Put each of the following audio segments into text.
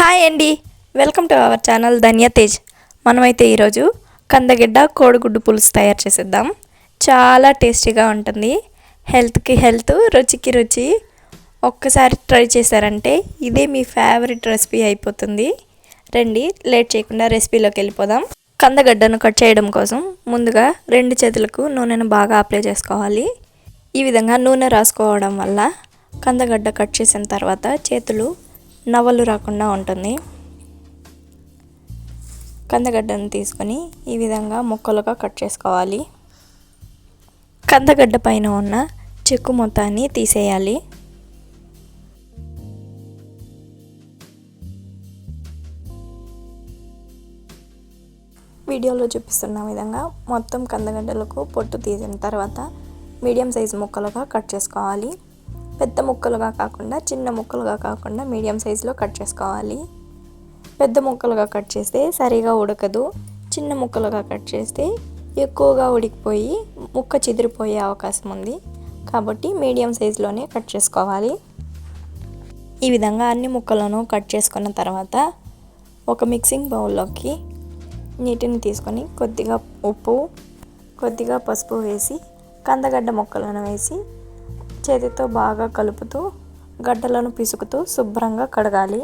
Hi అండి. Welcome to our channel Dhanya Tej. మనమైతే ఈరోజు కందగడ్డ కోడిగుడ్డు పులుసు తయారు చేసేద్దాం. చాలా టేస్టీగా ఉంటుంది. హెల్త్కి హెల్త్ రుచికి రుచి. ఒక్కసారి ట్రై చేశారంటే ఇదే మీ ఫేవరెట్ రెసిపీ అయిపోతుంది. రండి లేట్ చేయకుండా రెసిపీలోకి వెళ్ళిపోదాం. కందగడ్డను కట్ చేయడం కోసం ముందుగా రెండు చేతులకు నూనెను బాగా అప్లై చేసుకోవాలి. ఈ విధంగా నూనె రాసుకోవడం వల్ల కందగడ్డ కట్ చేసిన తర్వాత చేతులు నవ్వలు రాకుండా ఉంటుంది. కందగడ్డను తీసుకొని ఈ విధంగా ముక్కలుగా కట్ చేసుకోవాలి. కందగడ్డ పైన ఉన్న చెక్కు మొత్తాన్ని తీసేయాలి. వీడియోలో చూపిస్తున్న విధంగా మొత్తం కందగడ్డలకు పొట్టు తీసిన తర్వాత మీడియం సైజు ముక్కలుగా కట్ చేసుకోవాలి. పెద్ద ముక్కలుగా కాకుండా చిన్న ముక్కలుగా కాకుండా మీడియం సైజులో కట్ చేసుకోవాలి. పెద్ద ముక్కలుగా కట్ చేస్తే సరిగా ఉడకదు. చిన్న ముక్కలుగా కట్ చేస్తే ఎక్కువగా ఉడికిపోయి ముక్క చెదిరిపోయే అవకాశం ఉంది. కాబట్టి మీడియం సైజులోనే కట్ చేసుకోవాలి. ఈ విధంగా అన్ని ముక్కలను కట్ చేసుకున్న తర్వాత ఒక మిక్సింగ్ బౌల్లోకి నీటిని తీసుకొని కొద్దిగా ఉప్పు కొద్దిగా పసుపు వేసి కందగడ్డ ముక్కలను వేసి చేతితో బాగా కలుపుతూ గడ్డలను పిసుకుతూ శుభ్రంగా కడగాలి.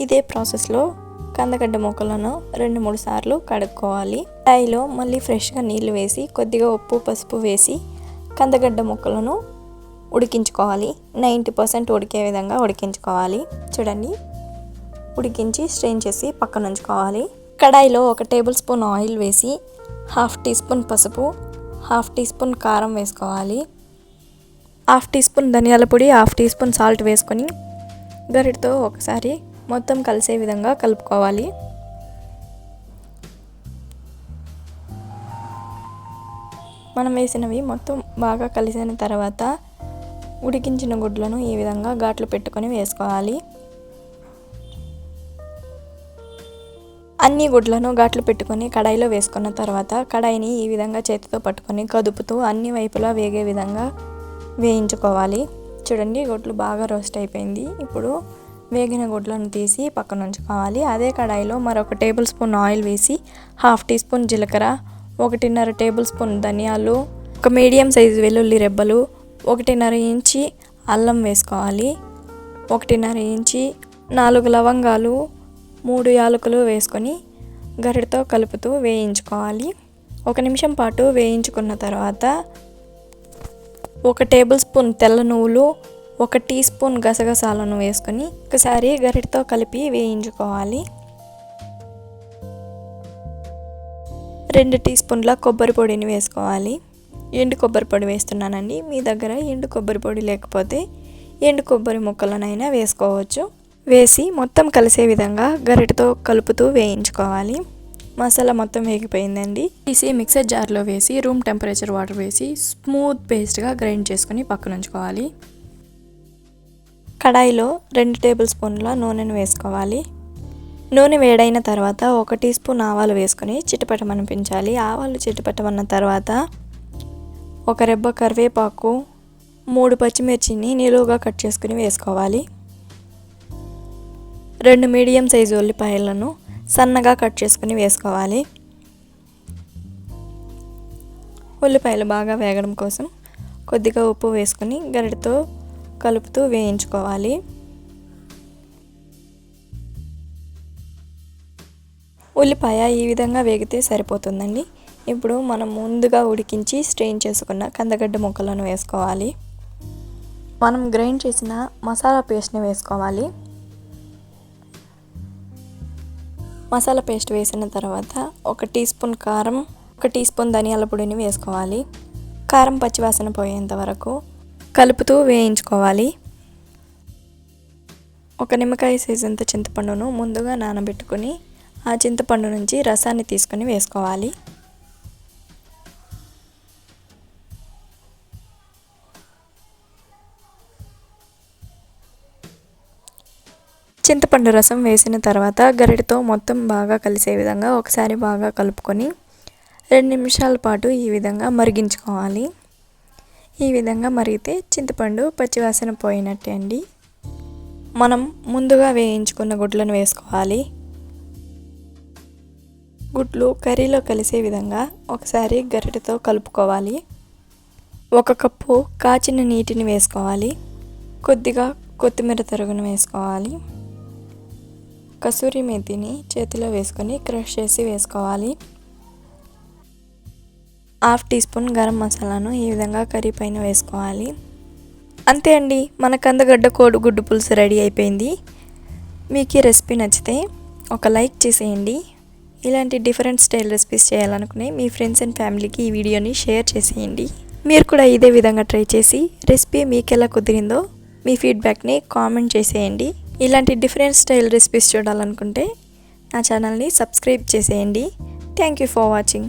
ఇదే ప్రాసెస్లో కందగడ్డ ముక్కలను రెండు మూడు సార్లు కడుక్కోవాలి. టైలో మళ్ళీ ఫ్రెష్గా నీళ్ళు వేసి కొద్దిగా ఉప్పు పసుపు వేసి కందగడ్డ ముక్కలను ఉడికించుకోవాలి. నైంటీ పర్సెంట్ ఉడికే విధంగా ఉడికించుకోవాలి. చూడండి. ఉడికించి స్ట్రెయిన్ చేసి పక్కన ఉంచుకోవాలి. కడాయిలో ఒక టేబుల్ స్పూన్ ఆయిల్ వేసి హాఫ్ టీ స్పూన్ పసుపు హాఫ్ టీ స్పూన్ కారం వేసుకోవాలి. హాఫ్ టీ స్పూన్ ధనియాల పొడి హాఫ్ టీ స్పూన్ సాల్ట్ వేసుకొని గరిటతో ఒకసారి మొత్తం కలిసే విధంగా కలుపుకోవాలి. మనం వేసినవి మొత్తం బాగా కలిసిన తర్వాత ఉడికించిన గుడ్లను ఈ విధంగా ఘాట్లు పెట్టుకొని వేసుకోవాలి. అన్ని గుడ్లను ఘాట్లు పెట్టుకొని కడాయిలో వేసుకున్న తర్వాత కడాయిని ఈ విధంగా చేతితో పట్టుకొని కదుపుతూ అన్ని వైపులా వేగే విధంగా వేయించుకోవాలి. చూడండి గొడ్లు బాగా రోస్ట్ అయిపోయింది. ఇప్పుడు వేగిన గుడ్లను తీసి పక్కన ఉంచుకోవాలి. అదే కడాయిలో మరొక టేబుల్ స్పూన్ ఆయిల్ వేసి హాఫ్ టీ స్పూన్ జీలకర్ర ఒకటిన్నర టేబుల్ స్పూన్ ధనియాలు ఒక మీడియం సైజు వెల్లుల్లి రెబ్బలు ఒకటిన్నర ఇంచి అల్లం వేసుకోవాలి ఒకటిన్నర ఇంచి నాలుగు లవంగాలు మూడు యాలకులు వేసుకొని గరిటతో కలుపుతూ వేయించుకోవాలి. ఒక నిమిషం పాటు వేయించుకున్న తర్వాత ఒక టేబుల్ స్పూన్ తెల్ల నువ్వులు ఒక టీ స్పూన్ గసగసాలను వేసుకొని ఒకసారి గరిటతో కలిపి వేయించుకోవాలి. రెండు టీ స్పూన్ల కొబ్బరి పొడిని వేసుకోవాలి. ఎండు కొబ్బరి పొడి వేస్తున్నానండి. మీ దగ్గర ఎండు కొబ్బరి పొడి లేకపోతే ఎండు కొబ్బరి ముక్కలనైనా వేసుకోవచ్చు. వేసి మొత్తం కలిసే విధంగా గరిటతో కలుపుతూ వేయించుకోవాలి. మసాలా మొత్తం వేగిపోయిందండి. తీసి మిక్సర్ జార్లో వేసి రూమ్ టెంపరేచర్ వాటర్ వేసి స్మూత్ పేస్ట్గా గ్రైండ్ చేసుకుని పక్కన ఉంచుకోవాలి. కడాయిలో రెండు టేబుల్ స్పూన్ల నూనెను వేసుకోవాలి. నూనె వేడైన తర్వాత ఒక టీ స్పూన్ ఆవాలు వేసుకొని చిటపటమనిపించాలి. ఆవాలు చిటపటమన్న తర్వాత ఒక రెబ్బ కరివేపాకు మూడు పచ్చిమిర్చిని నిలువుగా కట్ చేసుకుని వేసుకోవాలి. రెండు మీడియం సైజు ఉల్లిపాయలను సన్నగా కట్ చేసుకుని వేసుకోవాలి. ఉల్లిపాయలు బాగా వేగడం కోసం కొద్దిగా ఉప్పు వేసుకొని గరిటతో కలుపుతూ వేయించుకోవాలి. ఉల్లిపాయ ఈ విధంగా వేగితే సరిపోతుందండి. ఇప్పుడు మనం ముందుగా ఉడికించి స్ట్రెయిన్ చేసుకున్న కందగడ్డ ముక్కలను వేసుకోవాలి. మనం గ్రైండ్ చేసిన మసాలా పేస్ట్ని వేసుకోవాలి. మసాలా పేస్ట్ వేసిన తర్వాత ఒక టీ స్పూన్ కారం ఒక టీ స్పూన్ ధనియాల పొడిని వేసుకోవాలి. కారం పచ్చివాసన పోయేంత వరకు కలుపుతూ వేయించుకోవాలి. ఒక నిమ్మకాయ సీజన్తో చింతపండును ముందుగా నానబెట్టుకొని ఆ చింతపండు నుంచి రసాన్ని తీసుకొని వేసుకోవాలి. చింతపండు రసం వేసిన తర్వాత గరిటతో మొత్తం బాగా కలిసే విధంగా ఒకసారి బాగా కలుపుకొని రెండు నిమిషాల పాటు ఈ విధంగా మరిగించుకోవాలి. ఈ విధంగా మరిగితే చింతపండు పచ్చివాసన పోయినట్టే అండి. మనం ముందుగా వేయించుకున్న గుడ్లను వేసుకోవాలి. గుడ్లు కర్రీలో కలిసే విధంగా ఒకసారి గరిటతో కలుపుకోవాలి. ఒక కప్పు కాచిన నీటిని వేసుకోవాలి. కొద్దిగా కొత్తిమీర తరుగును వేసుకోవాలి. కసూరి మేతిని చేతిలో వేసుకొని క్రష్ చేసి వేసుకోవాలి. హాఫ్ టీ స్పూన్ గరం మసాలాను ఈ విధంగా కర్రీ పైన వేసుకోవాలి. అంతే అండి మన కందగడ్డ కోడిగుడ్డు పులుసు రెడీ అయిపోయింది. మీకు ఈ రెసిపీ నచ్చితే ఒక లైక్ చేసేయండి. ఇలాంటి డిఫరెంట్ స్టైల్ రెసిపీస్ చేయాలనుకునే మీ ఫ్రెండ్స్ అండ్ ఫ్యామిలీకి ఈ వీడియోని షేర్ చేసేయండి. మీరు కూడా ఇదే విధంగా ట్రై చేసి రెసిపీ మీకు ఎలా కుదిరిందో మీ ఫీడ్బ్యాక్ని కామెంట్ చేసేయండి. ఇలాంటి డిఫరెంట్ స్టైల్ రెసిపీస్ చూడాలనుకుంటే నా ఛానల్ని సబ్స్క్రైబ్ చేసేయండి. Thank you for watching